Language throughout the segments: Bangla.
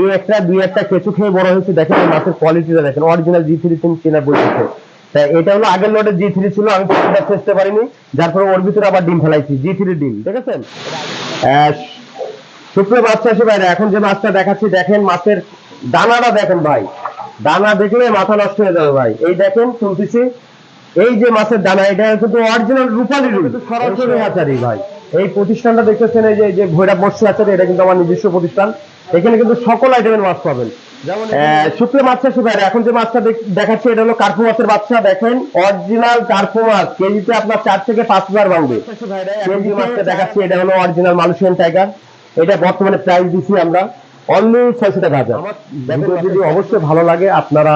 দুই একটা দুই একটা কেঁচু খেয়ে বড় হয়েছে, দেখেন মাছের কোয়ালিটিটা দেখেন অরিজিনাল জি থ্রি এটা হলো আগের জি থ্রি ছিল, আমি চেষ্টা পারিনি, যার ফলে ওর ভিতরে আবার ডিম ফেলাইছি জি থ্রি ডিম সুপ্রিয় মাছ চাষি ভাইরা, এখন যে মাছটা দেখাচ্ছি, দেখেন মাছের দানাটা দেখেন ভাই, দানা দেখলে মাথা নষ্ট হয়ে যাবে ভাই। এই দেখেন, শুনতেছি, এই যে মাছের দানা, এটা কিন্তু অরিজিনাল সরাসরি হাচারি ভাই। এই প্রতিষ্ঠানটা দেখতেছেন, এই যে ভৈরব মৎস্য হাচারি, এটা কিন্তু আমার নিজস্ব প্রতিষ্ঠান। এখানে কিন্তু সকল আইটেমের মাছ পাবেন। যেমন শুক্রে মাছ চাষি এখন যে মাছটা দেখাচ্ছি এটা হলো কার্পু মাছের বাচ্চা। দেখেন অরিজিনাল কার্পু মাছ। কেজিতে আপনার চার থেকে পাঁচ হাজার কেজি মাছটা দেখাচ্ছি এটা হলো অরিজিনাল মালয়েশিয়ান টাইগার এটা বর্তমানে প্রাইস দিচ্ছি আমরা অনলি ছয়শো টাকা হাজার। যদি অবশ্যই ভালো লাগে আপনারা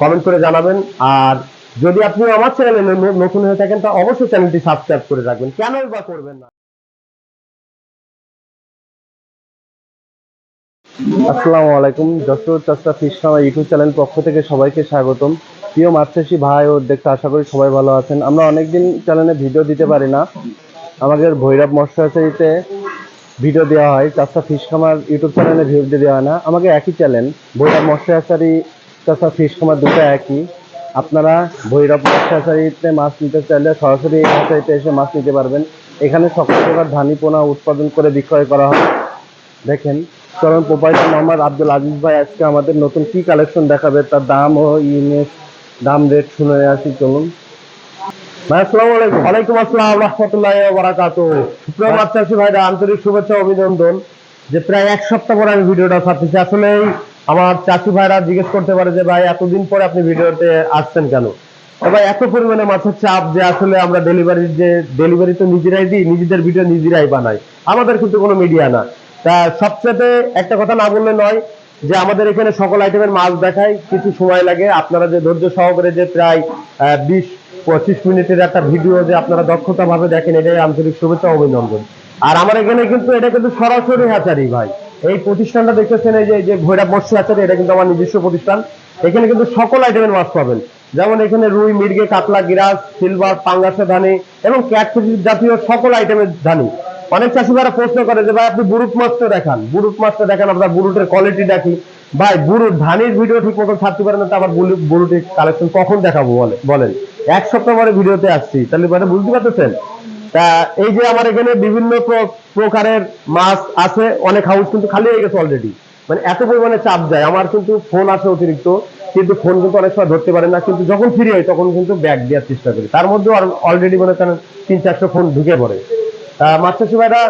কমেন্ট করে জানাবেন। আর যদি আপনি আমার চ্যানেলে নতুন হয়ে থাকেন তা অবশ্যই চ্যানেলটি সাবস্ক্রাইব করে রাখবেন। কেনই বা করবেন না। আসসালামু আলাইকুম। যশোর চাষা ফিশ খামার ইউটিউব চ্যানেল পক্ষ থেকে সবাইকে স্বাগতম। প্রিয় মাছ চাষি ভাই ও দেখতে আশা করি সবাই ভালো আছেন। আমরা অনেকদিন চ্যানেলে ভিডিও দিতে পারি না। আমাদের ভৈরব মৎস্যাচারীতে ভিডিও দেওয়া হয়। চাষা ফিশ খামার ইউটিউব চ্যানেলে ভিডিও দেওয়া হয় না। আমাকে একই চ্যানেল, ভৈরব মৎস্যাচারী চাষা ফিশ খামার দুটো একই। আপনারা ভৈরব মৎস্যাচারীতে মাছ নিতে চাইলে সরাসরি এই মৎস্যাচারীতে এসে মাছ নিতে পারবেন। এখানে সকল প্রকার ধানি পোনা উৎপাদন করে বিক্রয় করা হয়। দেখেন চরম প্রোপাইটার মোহাম্মদ আব্দুল আজিজ ভাই আজকে আমাদের নতুন কি কালেকশন দেখাবে তার দাম ও ইউনিট দাম রেট শুনে আসি চলুন। ভাই আসসালামু আলাইকুম। ওয়ালাইকুম আসসালাম রহমতুল্লাহি ওয়া সুপ্রিয় মাছ ভাইরা আন্তরিক শুভেচ্ছা অভিনন্দন যে প্রায় এক সপ্তাহ পরে আমি ভিডিওটা ছাড়তেছি। আসলে আমার ভাইরা জিজ্ঞেস করতে পারে যে ভাই এতদিন পরে আপনি ভিডিওতে আসছেন কেন? ভাই এত পরিমাণে মাছের চাপ যে আসলে আমরা ডেলিভারির যে ডেলিভারি তো নিজেরাই দিই নিজেদের ভিডিও নিজেরাই বানাই। আমাদের কিন্তু কোনো মিডিয়া না। তা সবচেয়ে একটা কথা না বললে নয় যে আমাদের এখানে সকল আইটেমের মাছ দেখায়, কিছু সময় লাগে। আপনারা যে ধৈর্য সহকারে যে প্রায় বিশ, পঁচিশ মিনিটের একটা ভিডিও যে আপনারা দক্ষতা ভাবে দেখেন, এটাই আন্তরিক শুভেচ্ছা অভিনন্দন। আর আমার এখানে কিন্তু এটা কিন্তু সরাসরি হাচারি ভাই। এই প্রতিষ্ঠানটা দেখতেছেন, এই যে ভৈরব মৎস্য হাচারি এটা কিন্তু আমার নিজস্ব প্রতিষ্ঠান। এখানে কিন্তু সকল আইটেমের মাছ পাবেন। যেমন এখানে রুই, মির্গে, কাতলা গিরাস সিলভার পাঙ্গাসে ধানি এবং ক্যাটফিস জাতীয় সকল আইটেমের ধানি। অনেক চাষি চাষিভাইরা প্রশ্ন করে যে, ভাই, আপনি বুরুট মাছটা দেখান। বুরুট মাছটা দেখান আপনার বুরুটের কোয়ালিটি দেখি ভাই, বুরুট ধানের ভিডিও ঠিক মতো ছাড়তে পারেন না আবার বুরুটের কালেকশন কখন দেখাবো? বলে বলেন। এক সপ্তাহ পরে ভিডিওতে আসছি। তাহলে মানে বুঝতে পারতেছেন? তা এই যে আমার এখানে বিভিন্ন প্র- প্রকারের মাছ আছে, অনেক হাউস কিন্তু খালি হয়ে গেছে অলরেডি মানে এত পরিমাণে চাপ যায়। আমার কিন্তু ফোন আসে অতিরিক্ত, কিন্তু ফোন কিন্তু অনেক সময় ধরতে পারে না। কিন্তু যখন ফ্রি হয়, তখন কিন্তু ব্যাগ দেওয়ার চেষ্টা করি। তার মধ্যেও অলরেডি মনে তিন চারশো ফোন ঢুকে পড়ে। চাষি ভাইরা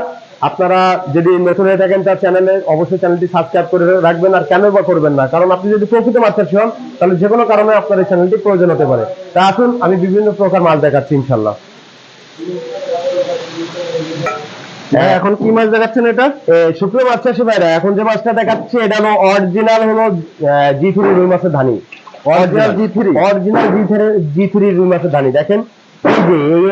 আপনারা যদি নতুন হয়ে থাকেন তার চ্যানেলে অবশ্যই চ্যানেলটি সাবস্ক্রাইব করে রাখবেন আর কেন বা করবেন না? কারণ আপনি যদি প্রকৃত হন তাহলে যে কোনো কারণে আপনার এই চ্যানেলটি প্রয়োজন হতে পারে। তা আসুন আমি বিভিন্ন প্রকার মাছ দেখাচ্ছি ইনশাল্লাহ হ্যাঁ এখন কি মাছ দেখাচ্ছেন এটা? শুক্র মাছ চাষি ভাইরা এখন যে মাছটা দেখাচ্ছি এটা হলো অরিজিনাল হলো জি থ্রি রুই মাছের ধানি। Original G three original G three G three রুই মাছের ধানি। দেখেন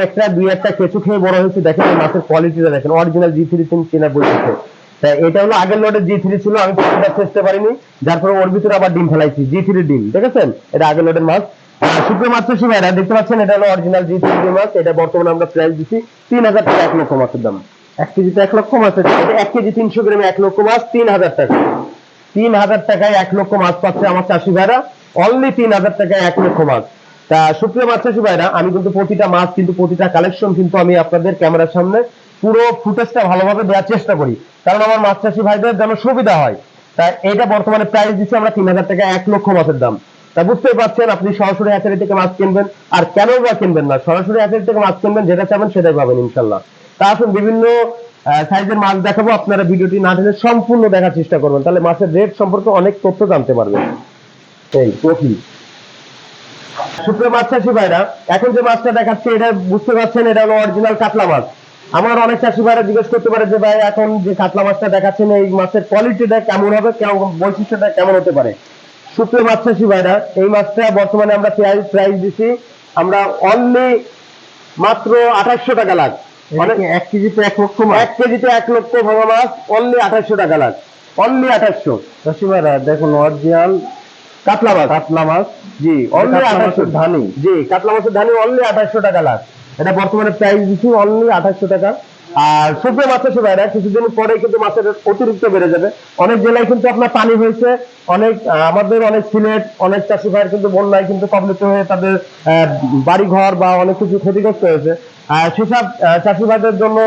একটা, দুই একটা কেঁচু খেয়ে বড় হয়েছে, দেখেন মাছের কোয়ালিটিটা দেখেন অরিজিনাল জি থ্রি বলতেছে তা এটা হলো আগের লটের জি থ্রি ছিল, আমি পারিনি, যার ওর ভিতরে আবার ডিম ফেলাইছি জি থ্রি ডিম, দেখেছেন? এটা আগের লটের মাছ। দেখতে পাচ্ছেন, এটা হলো অরিজিনাল জি থ্রি মাছ, এটা বর্তমানে আমরা প্রাইস দিচ্ছি তিন হাজার টাকা, এক লক্ষ মাছের দাম। এক কেজিতে এক লক্ষ মাছ এটা এক কেজি তিনশো গ্রামে এক লক্ষ মাছ, তিন হাজার টাকা। তিন হাজার টাকায় এক লক্ষ মাছ পাচ্ছে আমার চাষি ভাইরা অনলি তিন হাজার টাকায় এক লক্ষ মাছ। তা সুপ্রিয় মাছ চাষি ভাইরা, আমি কিন্তু প্রতিটা মাছ কিন্তু প্রতিটা কালেকশন কিন্তু আমি আপনাদের ক্যামেরার সামনে পুরো ফুটেজটা ভালোভাবে দেওয়ার চেষ্টা করি। কারণ আমার মাছ চাষি ভাইদের যেন সুবিধা হয়। তা এটা বর্তমানে প্রাইস দিচ্ছি আমরা তিন হাজার টাকা, এক লক্ষ মাছের দাম। তা বুঝতেই পারছেন, আপনি সরাসরি হ্যাচারি থেকে মাছ কিনবেন। আর কেন বা কিনবেন না? সরাসরি হ্যাচারি থেকে মাছ কিনবেন, যেটা চাবেন সেটাই পাবেন, ইনশাল্লাহ। তা আসুন, বিভিন্ন সাইজের মাছ দেখাবো। আপনারা ভিডিওটি না টেনে সম্পূর্ণ দেখার চেষ্টা করবেন। তাহলে মাছের রেট সম্পর্কে অনেক তথ্য জানতে পারবেন। এই প্রফিল শুক্র মাছ চাষি ভাইরা এখন যে মাছটা দেখাচ্ছি এটা বুঝতে পারছেন এটা হলো অরিজিনাল কাতলা মাছ। আমার অনেক চাষি ভাইরা জিজ্ঞেস করতে পারে যে ভাই এখন যে কাতলা মাছটা দেখাচ্ছেন এই মাছের কোয়ালিটিটা কেমন হবে? কেমন বৈশিষ্ট্যটা কেমন হতে পারে? শুক্র মাছ চাষি ভাইরা এই মাছটা বর্তমানে আমরা প্রাইস প্রাইস দিছি আমরা অনলি মাত্র আঠাশশো টাকা মানে এক কেজিতে এক লক্ষ এক কেজিতে এক লক্ষ ভাঙা মাছ অনলি আঠাশশো টাকা লাখ। অনলি আঠাশশো। চাষি ভাইরা দেখুন অরিজিনাল কাতলা মাছ। কাতলা মাছ? জি অনলি আঠাশশো ধানি। জি কাতলা মাছের ধানি অনলি আঠাশশো টাকা লাখ। এটা বর্তমানে প্রাইস দিচ্ছি অনলি আঠাশশো টাকা। আর সুপ্রিয় মাছ চাষি ভাইরা কিছুদিন পরে কিন্তু মাছের অতিরিক্ত বেড়ে যাবে। অনেক জেলায় কিন্তু আপনার পানি হয়েছে অনেক আমাদের অনেক সিলেট অনেক চাষি ভাইয়ের কিন্তু বন্যায় কিন্তু কবলিত হয়ে তাদের বাড়ি ঘর বা অনেক কিছু ক্ষতিগ্রস্ত হয়েছে। সেসব চাষি ভাইদের জন্য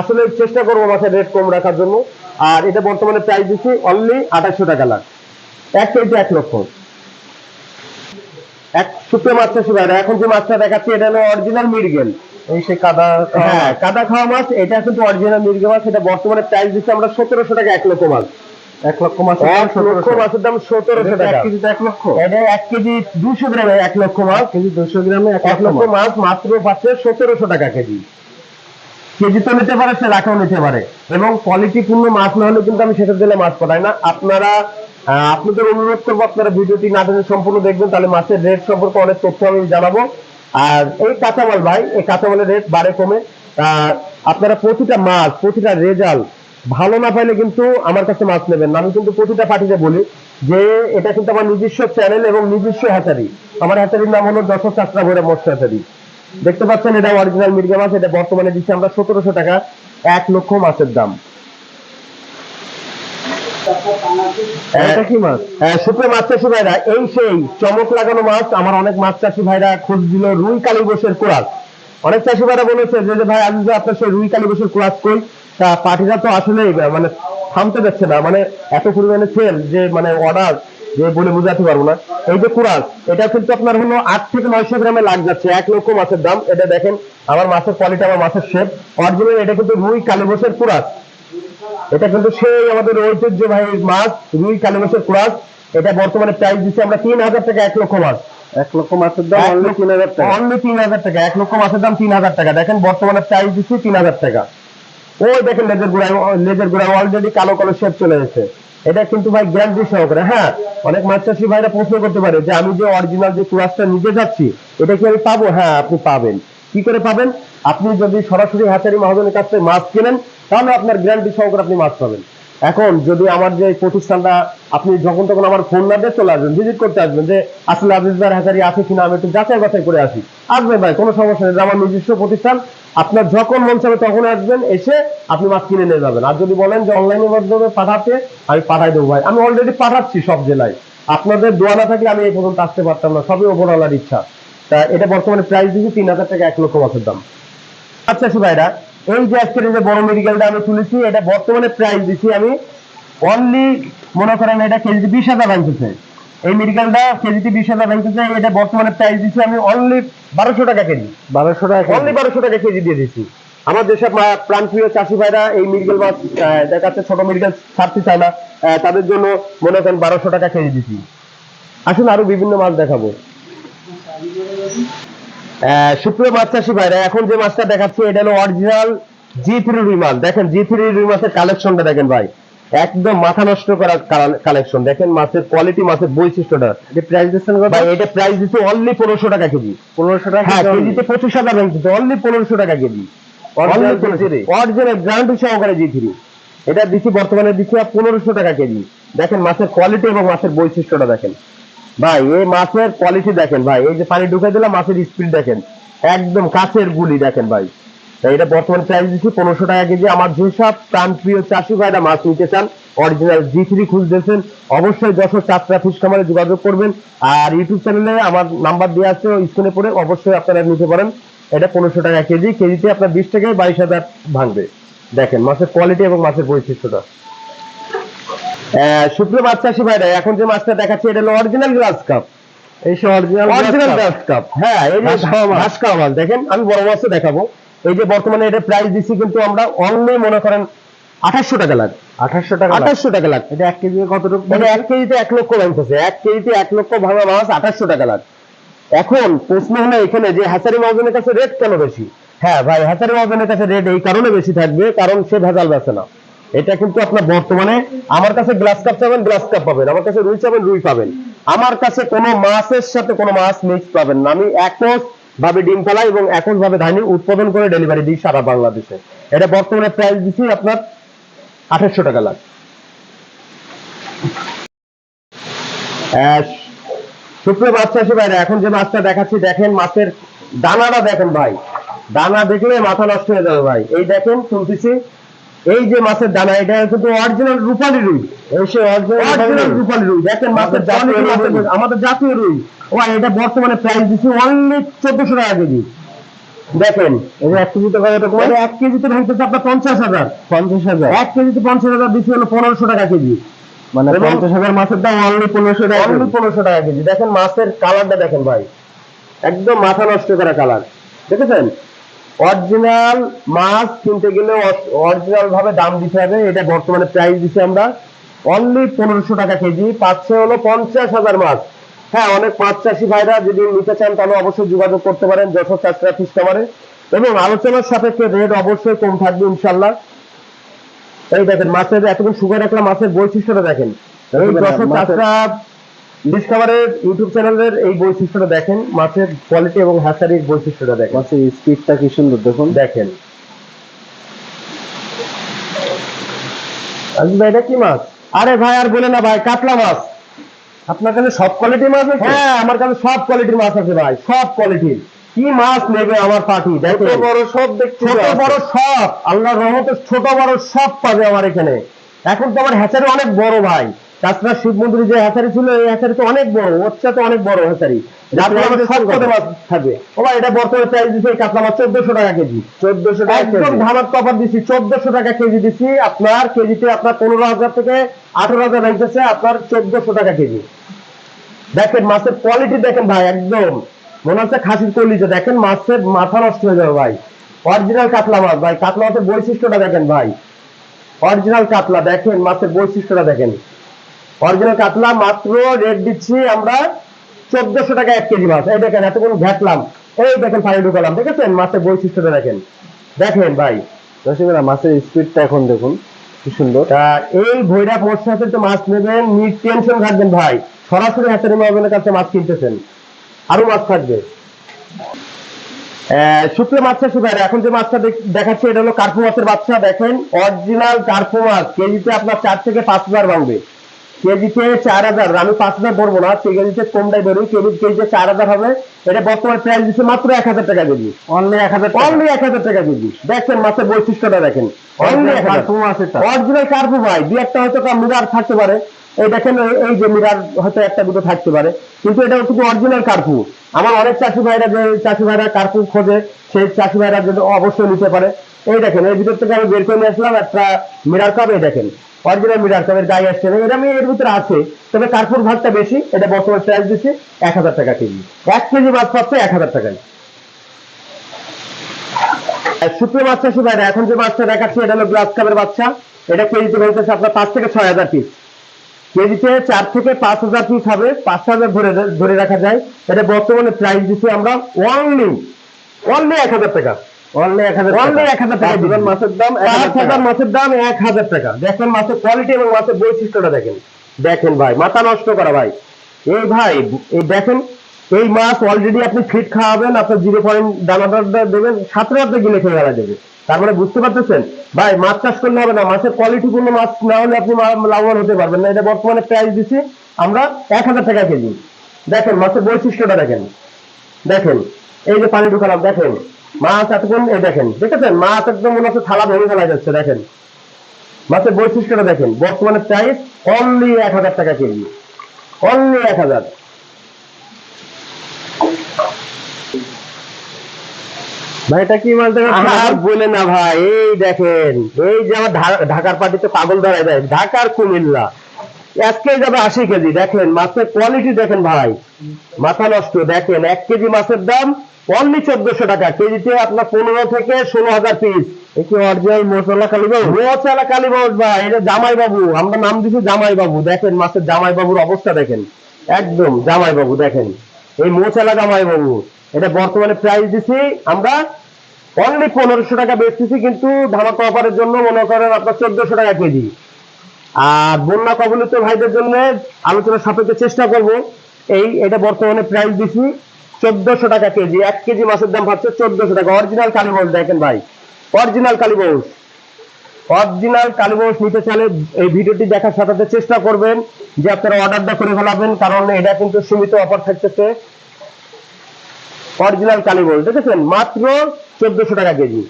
আসলে চেষ্টা করব মাছের রেট কম রাখার জন্য। আর এটা বর্তমানে প্রাইস দিচ্ছি অনলি আঠাশশো টাকা লাখ। এক কেজি এক লক্ষ। এক শুকনো মাছ চাষি ভাইরা এখন যে মাছটা দেখাচ্ছি এটা হলো অরিজিনাল মিরগেল এই সে কাদা হ্যাঁ কাদা খাওয়া মাছ এটা কিন্তু অরিজিনাল মাছ এটা বর্তমানে প্রাইস দিচ্ছি আমরা সতেরোশো টাকা এক লক্ষ মাছ। এক লক্ষ মাছ লক্ষ মাছের দাম সতেরোশো এক টাকা। কেজিতে এক লক্ষ। এটা এক কেজি দুশো গ্রামে এক লক্ষ মাছ। কেজি দুশো গ্রামে এক লক্ষ মাছ। মাত্র পাচ্ছে সতেরোশো টাকা কেজি। কেজি তো নিতে পারে সে লাখও নিতে পারে। এবং কোয়ালিটি পূর্ণ মাছ না হলে কিন্তু আমি সেটা দিলে মাছ পাঠাই না। আপনারা আপনাদের অনুরোধ করব আপনারা ভিডিওটি না দেখে সম্পূর্ণ দেখবেন, তাহলে মাছের রেট সম্পর্কে অনেক তথ্য আমি জানাব। আর এই কাঁচামাল ভাই, এই কাঁচামালের রেট বাড়ে, কমে। আপনারা প্রতিটা মাছ, প্রতিটা রেজাল্ট ভালো না পাইলে কিন্তু আমার কাছে মাছ নেবেন আমি কিন্তু প্রতিটা পার্টিতে বলি যে এটা কিন্তু আমার নিজস্ব চ্যানেল এবং নিজস্ব হ্যাচারি আমার হ্যাচারির নাম হলো যশোর চাষরা ভরে মৎস্য হ্যাচারি দেখতে পাচ্ছেন এটা অরিজিনাল মির্গা মাছ, এটা বর্তমানে দিচ্ছি আমরা সতেরোশো টাকা, এক লক্ষ মাছের দাম এটা কি মাছ সুপ্রে মাছ চাষি ভাইরা এই সেই চমক লাগানো মাছ আমার অনেক মাছ চাষি ভাইরা খোঁজ দিল রুই কালী বসের অনেক চাষি ভাইরা বলেছে যে যে ভাই আজ যে আপনার সেই রুই কালী বসের কই তা পার্টিরা তো আসলে মানে থামতে যাচ্ছে না। মানে এত পরিমাণে সেল যে মানে অর্ডার যে বলে বোঝাতে পারব না। এই যে কুরাস এটা কিন্তু আপনার হলো আট থেকে নয়শো গ্রামে লাগ যাচ্ছে এক লক্ষ মাছের দাম। এটা দেখেন আমার মাছের কোয়ালিটি আমার মাছের শেপ অরিজিনাল এটা কিন্তু রুই কালী বসের কুরাস এটা কিন্তু সেই আমাদের ঐতিহ্যবাহী মাছ রুই কালী মাছের ক্রাস এটা বর্তমানে প্রাইস দিচ্ছি আমরা তিন হাজার টাকা এক লক্ষ মাছ। এক লক্ষ মাছের দাম অনলি তিন হাজার টাকা। অনলি তিন হাজার টাকা এক লক্ষ মাছের দাম তিন হাজার টাকা। দেখেন বর্তমানে প্রাইস দিচ্ছি তিন হাজার টাকা। ওই দেখেন লেজের গোড়ায় লেজের গোড়ায় অলরেডি কালো কালো শেপ চলে গেছে এটা কিন্তু ভাই গ্যারান্টি সহকারে হ্যাঁ? অনেক মাছ চাষি ভাইরা প্রশ্ন করতে পারে যে আমি যে অরিজিনাল যে কুয়াশটা নিতে যাচ্ছি এটা কি আমি পাবো? হ্যাঁ আপনি পাবেন। কি করে পাবেন? আপনি যদি সরাসরি হাতারি মহাজনের কাছ থেকে মাছ কেনেন, তাহলে আপনার গ্যারান্টি সহকারে আপনি মাছ পাবেন। এখন যদি আমার যে প্রতিষ্ঠানটা, আপনি যখন তখন আমার ফোন না দিয়ে চলে আসবেন ভিজিট করতে আসবেন যে, আসলে আজিজ ভাই হাজারি আছে কিনা, আমি একটু যাচাই বাছাই করে আসি। আসবেন ভাই, কোনো সমস্যা নেই আমার নিজস্ব প্রতিষ্ঠান। আপনার যখন মন চাবে তখন আসবেন, এসে আপনি মাছ কিনে নিয়ে যাবেন। আর যদি বলেন যে অনলাইনের মাধ্যমে পাঠাতে, আমি পাঠাই দেবো ভাই। আমি অলরেডি পাঠাচ্ছি সব জেলায়। আপনাদের দোয়া না থাকলে আমি এই পর্যন্ত আসতে পারতাম না, সবই ওপরওয়ালার ইচ্ছা। তা এটা বর্তমানে প্রাইস দিচ্ছি তিন হাজার টাকা এক লক্ষ মাছের দাম। আচ্ছা ভাইরা এই যে আজকের যে বড় মেডিকেলটা আমি তুলেছি এটা বর্তমানে প্রাইস দিচ্ছি আমি অনলি মনে করেন এটা কেজিতে বিশ হাজার ভাঙতেছে এই মেডিকেলটা কেজিতে বিশ হাজার ভাঙতেছে এটা বর্তমানে প্রাইস দিচ্ছি আমি অনলি বারোশো টাকা কেজি। বারোশো টাকা অনলি বারোশো টাকা কেজি দিয়ে দিচ্ছি আমার যেসব প্রাণপ্রিয় চাষি ভাইরা এই মেডিকেল মাছ দেখাচ্ছে ছোট মেডিকেল ছাড়তে চায় না তাদের জন্য মনে করেন বারোশো টাকা কেজি দিচ্ছি আসুন আরও বিভিন্ন মাছ দেখাবো। সুপ্রিয় মাছ চাষি ভাইরা এখন যে মাছটা দেখাচ্ছি এটা হলো অরিজিনাল জি থ্রি রুই মাছ দেখেন জি থ্রি রুই মাছের কালেকশনটা দেখেন ভাই। একদম মাথা নষ্ট করা কালেকশন দেখেন মাছের কোয়ালিটি মাছের বৈশিষ্ট্যটা। এটা প্রাইস দিচ্ছেন ভাই এটা প্রাইস দিচ্ছে অনলি পনেরোশো টাকা কেজি। পনেরোশো টাকা হ্যাঁ কেজিতে পঁচিশ হাজার ভাঙতেছে অনলি পনেরোশো টাকা কেজি। অরিজিনাল গ্রান্ড সহকারে জি থ্রি এটা দিচ্ছি বর্তমানে দিচ্ছি পনেরোশো টাকা কেজি। দেখেন মাছের কোয়ালিটি এবং মাছের বৈশিষ্ট্যটা দেখেন। ভাই, এই মাছের কোয়ালিটি দেখেন ভাই, এই যে পানি ঢুকে দিলাম, মাছের স্পিড দেখেন। একদম কাছের গুলি দেখেন ভাই। এটা বর্তমান প্রাইস দিচ্ছি পনেরোশো টাকা কেজি। আমার যেসব প্রাণপ্রিয় চাষি ভাইরা মাছ নিতে চান অরিজিনাল জি থ্রি খুঁজতেছেন, অবশ্যই যশোর চারটা ফিস খামারে যোগাযোগ করবেন। আর ইউটিউব চ্যানেলে আমার নাম্বার দেওয়া আছে স্ক্রিনে পড়ে অবশ্যই আপনারা নিতে পারেন। এটা পনেরোশো টাকা কেজি, কেজিতে আপনার বিশ টাকায় বাইশ হাজার ভাঙবে। দেখেন মাছের কোয়ালিটি এবং মাছের বৈশিষ্ট্যটা। শুক্র মাছ চাষি ভাইরা এখন যে মাছটা দেখাচ্ছি এটা হলো অরিজিনাল গ্লাস কাপ এই অরিজিনাল অরিজিনাল গ্লাস কাপ হ্যাঁ এই ঘাস খাওয়া মাছ। দেখেন আমি বড় মাছও দেখাবো। এই যে বর্তমানে এটা প্রাইস দিচ্ছি কিন্তু আমরা অনলি মনে করেন আঠাশশো টাকা আঠাশশো টাকা আঠাশশো টাকা এটা এক কেজি মানে এক কেজিতে এক লক্ষ ভাঙতেছে এক কেজিতে এক লক্ষ ভাঙা মাছ আঠাশশো টাকা লাখ এখন প্রশ্ন হলো এখানে যে হাসারি মহাজনের কাছে রেট কেন বেশি? হ্যাঁ ভাই হাসারি মহাজনের কাছে রেট এই কারণে বেশি থাকবে কারণ সে ভেজাল বেছে না। এটা কিন্তু আপনার বর্তমানে আমার কাছে গ্লাস কাপ চাবেন গ্লাস কাপ পাবেন। আমার কাছে রুই চাবেন রুই পাবেন। আমার কাছে কোনো মাছের সাথে কোনো মাছ মিক্স পাবেন না। আমি একজ ভাবে ডিম ফেলাই এবং একজ ভাবে ধানি উৎপাদন করে ডেলিভারি দিই সারা বাংলাদেশে। এটা বর্তমানে প্রাইস দিচ্ছি আপনার আঠাশশো টাকা লাখ। আহ, সুপ্রিয় মাছ চাষি ভাইরা এখন যে মাছটা দেখাচ্ছি দেখেন মাছের দানাটা দেখেন ভাই। দানা দেখলে মাথা নষ্ট হয়ে যাবে ভাই। এই দেখেন তুলতেছি এই যে মাছের দানা এটা কিন্তু অরিজিনাল রূপালী রুই। সে অরিজিনাল রূপালী রুই। দেখেন মাছের জাতীয় আমাদের জাতীয় রুই। ও এটা বর্তমানে প্রাইস দিচ্ছি অনলি চোদ্দশো টাকা কেজি। দেখেন এক কেজিতে কত? টাকা এক কেজিতে ভাঙতেছে আপনার পঞ্চাশ হাজার। পঞ্চাশ হাজার? এক কেজিতে পঞ্চাশ হাজার দিচ্ছি হলো পনেরোশো টাকা কেজি। মানে পঞ্চাশ হাজার মাছের দাম অনলি পনেরোশো টাকা অনলি পনেরোশো টাকা কেজি। দেখেন মাছের কালারটা দেখেন ভাই। একদম মাথা নষ্ট করা কালার দেখেছেন? অরিজিনাল মাছ কিনতে গেলে অরিজিনাল ভাবে দাম দিতে হবে এটা বর্তমানে প্রাইস দিচ্ছি আমরা। অনলি পনেরোশো টাকা কেজি পাচ্ছে হলো পঞ্চাশ হাজার মাছ হ্যাঁ অনেক মাছ চাষি ভাইরা যদি নিতে চান তাহলে অবশ্যই যোগাযোগ করতে পারেন যশোর চাষরা ফিস খামারে এবং আলোচনার সাপেক্ষে রেট অবশ্যই কম থাকবে ইনশাল্লাহ এই দেখেন মাছের এতক্ষণ সুগার রাখলাম মাছের বৈশিষ্ট্যটা দেখেন। যশোর চাষরা ডিসকাভারের ইউটিউব চ্যানেলের এই বৈশিষ্ট্যটা দেখেন। মাছের কোয়ালিটি এবং হ্যাচারির বৈশিষ্ট্যটা দেখেন। মাছের স্পিডটা কি সুন্দর দেখুন। দেখেন। এটা কি মাছ? আরে ভাই আর বলে না ভাই কাতলা মাছ। আপনার কাছে সব কোয়ালিটির মাছ আছে? হ্যাঁ আমার কাছে সব কোয়ালিটির মাছ আছে ভাই সব কোয়ালিটির কি মাছ নেবে আমার পার্টি দেখো বড় সব দেখছি ছোট বড় সব। আল্লাহর রহমতে ছোট বড় সব পাবে আমার এখানে। এখন তো আমার হ্যাচারি অনেক বড় ভাই। তাছাড়া শিব মন্দিরে যে হ্যাচারি ছিল এই হ্যাচারি তো অনেক বড় ওর তো অনেক বড় হ্যাচারি। থাকবে। এটা বর্তমানে প্রাইস দিচ্ছে এই কাতলা মাছ চোদ্দশো টাকা কেজি। চোদ্দশো টাকা একদম ধামার কপার দিচ্ছি চোদ্দশো টাকা কেজি দিচ্ছি। আপনার কেজিতে আপনার পনেরো হাজার থেকে আঠারো হাজার লাগতেছে আপনার চোদ্দশো টাকা কেজি। দেখেন মাছের কোয়ালিটি দেখেন ভাই একদম। মনে হচ্ছে খাসির কলিজা। দেখেন মাছের মাথা নষ্ট হয়ে যাবে ভাই। অরিজিনাল কাতলা মাছ ভাই কাতলা মাছের বৈশিষ্ট্যটা দেখেন ভাই। অরিজিনাল কাতলা দেখেন মাছের বৈশিষ্ট্যটা দেখেন। অরিজিনাল কাতলা মাত্র রেট দিচ্ছি আমরা চোদ্দশো টাকা এক কেজি মাছ। এই দেখেন এতক্ষণ ঘাটলাম। এই দেখেন পানি ঢুকালাম দেখেছেন? মাছের বৈশিষ্ট্যটা দেখেন। দেখেন ভাই। দর্শকেরা মাছের স্পিডটা এখন দেখুন কি সুন্দর। এই ভৈরা পড়ছে হাতে তো মাছ নেবেন নিট টেনশন থাকবেন ভাই। সরাসরি হাতের মহাজনের কাছে মাছ কিনতেছেন। আরও মাছ থাকবে। শুক্র মাছ চাষি ভাইরা এখন যে মাছটা দেখ- দেখাচ্ছি এটা হলো কার্পু মাছের বাচ্চা। দেখেন অরিজিনাল কার্পু মাছ। কেজিতে আপনার চার থেকে পাঁচ হাজার ভাঙবে। কেজিতে চার হাজার আমি পাঁচ হাজার ধরবো না সে কেজিতে কমটাই কেজি কেজিতে চার হাজার হবে এটা বর্তমানে প্রাইস দিচ্ছে মাত্র এক হাজার টাকা কেজি। অনলি এক হাজার অনলি এক হাজার টাকা কেজি। দেখেন মাছের বৈশিষ্ট্যটা দেখেন। অনলি এক হাজার। অরিজিনাল কার্পু ভাই দুই একটা হয়তো মিরার থাকতে পারে। এই দেখেন এই- এই যে মিরার হয়তো একটা দুটো থাকতে পারে। কিন্তু এটা হচ্ছে অরিজিনাল কার্পু আমার অনেক চাষি ভাইরা যে চাষি ভাইরা কার্পু খোঁজে সেই চাষি ভাইরা যদি অবশ্যই নিতে পারে। এই দেখেন এই ভিতর থেকে আমি বের করে নিয়ে আসলাম একটা মিরার কাপ এই দেখেন। অরিজিনাল মিটার কাপের গায়ে আসছে না। এটা এর ভিতরে আছে, তবে কার্পুর ভাগটা বেশি, এটা বর্তমান প্রাইস দিচ্ছি এক হাজার টাকা কেজি। এক কেজি মাছ পাচ্ছে এক হাজার টাকায়। শুক্র মাছ চাষি ভাইরা এখন যে মাছটা দেখাচ্ছি, এটা হলো গ্লাস কাপের বাচ্চা, এটা কেজিতে বলতেছে আপনার পাঁচ থেকে ছয় হাজার পিস কেজিতে চার থেকে পাঁচ হাজার পিস হবে, পাঁচ হাজার ধরে ধরে রাখা যায়। এটা বর্তমানে প্রাইস দিচ্ছি আমরা অনলি অনলি এক হাজার টাকা। অনলি অনলি টাকা। মাছের দাম এক হাজার পাঁচ হাজার টাকা। মাছের দাম এক হাজার টাকা। দেখেন মাছের কোয়ালিটি এবং মাছের বৈশিষ্ট্যটা দেখেন। দেখেন ভাই মাথা নষ্ট করা ভাই। এই ভাই এই দেখেন এই মাছ অলরেডি আপনি ফিট খাওয়াবেন আপনার জিরো পয়েন্ট দেবেন গিলে খেয়ে দেবে তার মানে বুঝতে পারতেছেন? ভাই মাছ চাষ করলে হবে না। মাছের কোয়ালিটি পূর্ণ মাছ না হলে আপনি লাভবান হতে পারবেন না। এটা বর্তমানে প্রাইস দিচ্ছি আমরা এক হাজার টাকা কেজি। দেখেন মাছের বৈশিষ্ট্যটা দেখেন। দেখেন এই যে পানি ঢুকালাম দেখেন। মাছ এতক্ষণ এই দেখেন, দেখেছেন? মাছ একদম মনে হচ্ছে থালা ভেঙে ফেলা যাচ্ছে, দেখেন। মাছের বৈশিষ্ট্যটা দেখেন, বর্তমানে প্রাইস অনলি এক হাজার টাকা কেজি। অনলি এক হাজার। ভাই, এটা কি মাছ দেখা আর বলে না ভাই, এই দেখেন, এই যে আমার ঢাকার পার্টিতে পাগল ধরাই দেয়, ঢাকার কুমিল্লা। আজকে যাবে আশি কেজি, দেখেন, মাছের কোয়ালিটি দেখেন ভাই। মাথা নষ্ট, দেখেন, এক কেজি মাছের দাম অনলি চোদ্দশো টাকা কেজিতে আপনার পনেরো থেকে ষোলো হাজার পিস কি অরিজিনাল মশলা কালীবাবু রোচালা কালীবাবু ভাই এটা জামাই বাবু। আমরা নাম দিছি জামাই বাবু। দেখেন মাছের জামাই বাবুর অবস্থা দেখেন। একদম জামাই বাবু দেখেন। এই মোচালা জামাই বাবু। এটা বর্তমানে প্রাইস দিছি আমরা অনলি পনেরোশো টাকা বেচতেছি কিন্তু ধামাকা অফারের জন্য মনে করেন আপনার চোদ্দশো টাকা কেজি। আর বন্যা কবলিত ভাইদের জন্য আলোচনা সাপেক্ষে চেষ্টা করব। এই এটা বর্তমানে প্রাইস দিছি। চোদ্দশো টাকা কেজি, এক কেজি মাছের দাম পাচ্ছে চোদ্দশো টাকা। অরিজিনাল কালীবাউস দেখেন ভাই। অরিজিনাল কালীবাউস অরিজিনাল কালীবাউস নিতে চাইলে এই ভিডিওটি দেখার সাথে চেষ্টা করবেন যে আপনারা অর্ডারটা করে ফেলাবেন, কারণ এটা কিন্তু সীমিত অফার থাকতেছে। অরিজিনাল কালীবাউস দেখেছেন? মাত্র চোদ্দশো টাকা কেজি।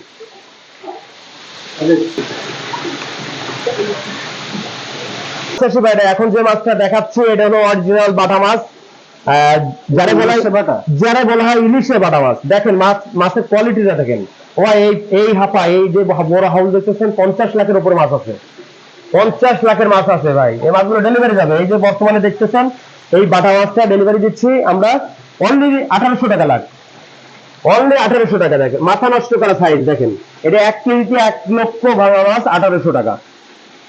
এখন যে মাছটা দেখাচ্ছি, এটা হলো অরিজিনাল বাটা মাছ। যারা বলা হয়? যারা বলা হয় ইলিশের বাটা মাছ। দেখেন মাছ মাছের কোয়ালিটিটা দেখেন। ও এই এই হাপা এই যে বড় হাউল দেখতেছেন পঞ্চাশ লাখের উপরে মাছ আছে। পঞ্চাশ লাখের মাছ আছে ভাই। এই মাছগুলো ডেলিভারি যাবে। এই যে বর্তমানে দেখতেছেন এই বাটা মাছটা ডেলিভারি দিচ্ছি আমরা অনলি আঠারোশো টাকা লাখ। অনলি আঠারোশো টাকা দেখেন। মাথা নষ্ট করা সাইজ দেখেন। এটা এক কেজিতে এক লক্ষ ভাঙা মাছ আঠারোশো টাকা।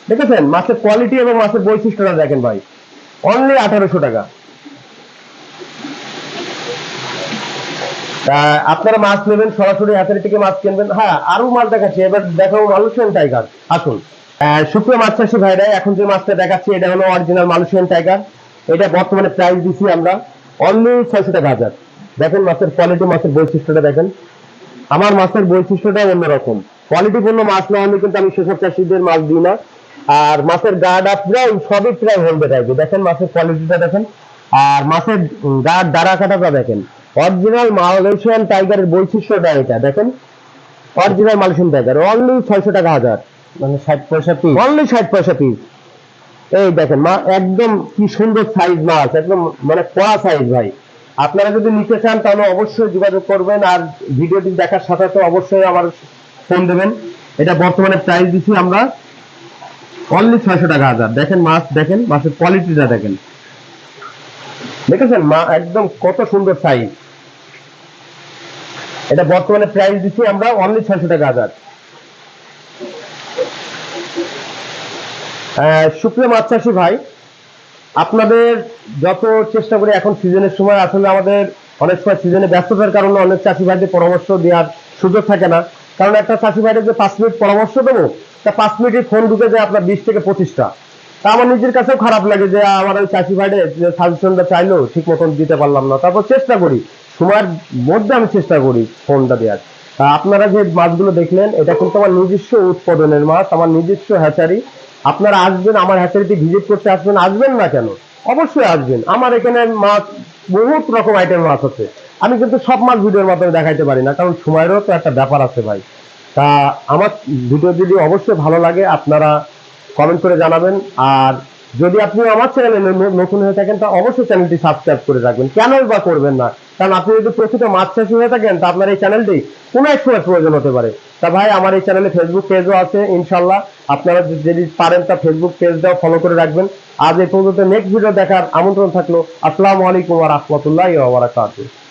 দেখেছেন? মাছের কোয়ালিটি এবং মাছের বৈশিষ্ট্যটা দেখেন ভাই। অনলি আঠারোশো টাকা। আপনারা মাছ নেবেন, সরাসরি হাতের থেকে মাছ কিনবেন। হ্যাঁ আরও মাছ দেখাচ্ছি। এবার দেখো মালয়েশিয়ান টাইগার। আসুন। শুক্র মাছ চাষি ভাইরা, এখন যে মাছটা দেখাচ্ছি, এটা হলো অরিজিনাল মালয়েশিয়ান টাইগার। এটা বর্তমানে প্রাইস দিচ্ছি আমরা অনলি ছয়শো টাকা হাজার। দেখেন মাছের কোয়ালিটি মাছের বৈশিষ্ট্যটা দেখেন। আমার মাছের বৈশিষ্ট্যটা অন্যরকম। কোয়ালিটিপূর্ণ মাছ না হলে কিন্তু আমি সেসব চাষিদের মাছ দিই না। আর মাছের গাটা প্রায়, সবই প্রায় হলদে টাইপের দেখেন মাছের কোয়ালিটিটা দেখেন। আর মাছের গার দাঁড়া কাটাটা দেখেন। অরিজিনাল মালয়েশিয়ান টাইগারের বৈশিষ্ট্যটা এটা দেখেন? অরিজিনাল মালয়েশিয়ান টাইগার অনলি ছয়শো টাকা হাজার। মানে ষাট পয়সা পিস অনলি ষাট পয়সা পিস এই দেখেন মা একদম কি সুন্দর সাইজ মাছ একদম মানে কড়া সাইজ ভাই। আপনারা যদি নিতে চান তাহলে অবশ্যই যোগাযোগ করবেন আর ভিডিওটি দেখার সাথে সাথে অবশ্যই আমার ফোন দেবেন। এটা বর্তমানে প্রাইস দিচ্ছি আমরা অনলি ছয়শো টাকা হাজার। দেখেন মাছ দেখেন মাছের কোয়ালিটিটা দেখেন। দেখেছেন? মা একদম কত সুন্দর সাইজ এটা বর্তমানে প্রাইস দিচ্ছি আমরা অনলি ছয়শো টাকা হাজার। সুপ্রিয় মাছ চাষি ভাই, আপনাদের যত চেষ্টা করি এখন সিজনের সময়, আসলে আমাদের অনেক সময় সিজনে ব্যস্ততার কারণে অনেক চাষি ভাইদের পরামর্শ দেওয়ার সুযোগ থাকে না। কারণ একটা চাষি ভাইদের যে পাঁচ মিনিট পরামর্শ দেবো, তা পাঁচ মিনিটের ফোন ঢুকে যায় আপনার বিশ থেকে পঁচিশটা। তা আমার নিজের কাছেও খারাপ লাগে যে আমার ওই চাষি ভাইদের যে সাজেশনটা চাইলেও ঠিক মতন দিতে পারলাম না। তারপর চেষ্টা করি। সময়ের মধ্যে আমি চেষ্টা করি ফোনটা দেওয়ার। আপনারা যে মাছগুলো দেখলেন, এটা কিন্তু আমার নিজস্ব উৎপাদনের মাছ, আমার নিজস্ব হ্যাচারি আপনারা আসবেন, আমার হ্যাচারিতে ভিজিট করতে আসবেন আসবেন না কেন? অবশ্যই আসবেন। আমার এখানে মাছ, বহুত রকম আইটেম মাছ আছে। আমি কিন্তু সব মাছ ভিডিওর মাধ্যমে দেখাইতে পারি না, কারণ সময়েরও তো একটা ব্যাপার আছে ভাই। তা আমার ভিডিও যদি অবশ্যই ভালো লাগে, আপনারা কমেন্ট করে জানাবেন। আর যদি আপনি আমার চ্যানেলে নতুন হয়ে থাকেন, তা অবশ্যই চ্যানেলটি সাবস্ক্রাইব করে রাখবেন। কেনই বা করবেন না? কারণ আপনি যদি প্রকৃত মাছ চাষি হয়ে থাকেন, তা আপনার এই চ্যানেলটি কোনো এক সময় প্রয়োজন হতে পারে। তা ভাই, আমার এই চ্যানেলে ফেসবুক পেজও আছে, ইনশাল্লাহ। আপনারা যদি- পারেন, তা ফেসবুক পেজটাও ফলো করে রাখবেন। আজ এই পর্যন্ত নেক্সট ভিডিও দেখার আমন্ত্রণ থাকল। আসসালামু আলাইকুম ওয়া রাহমাতুল্লাহি ওয়া বারাকাতুহু।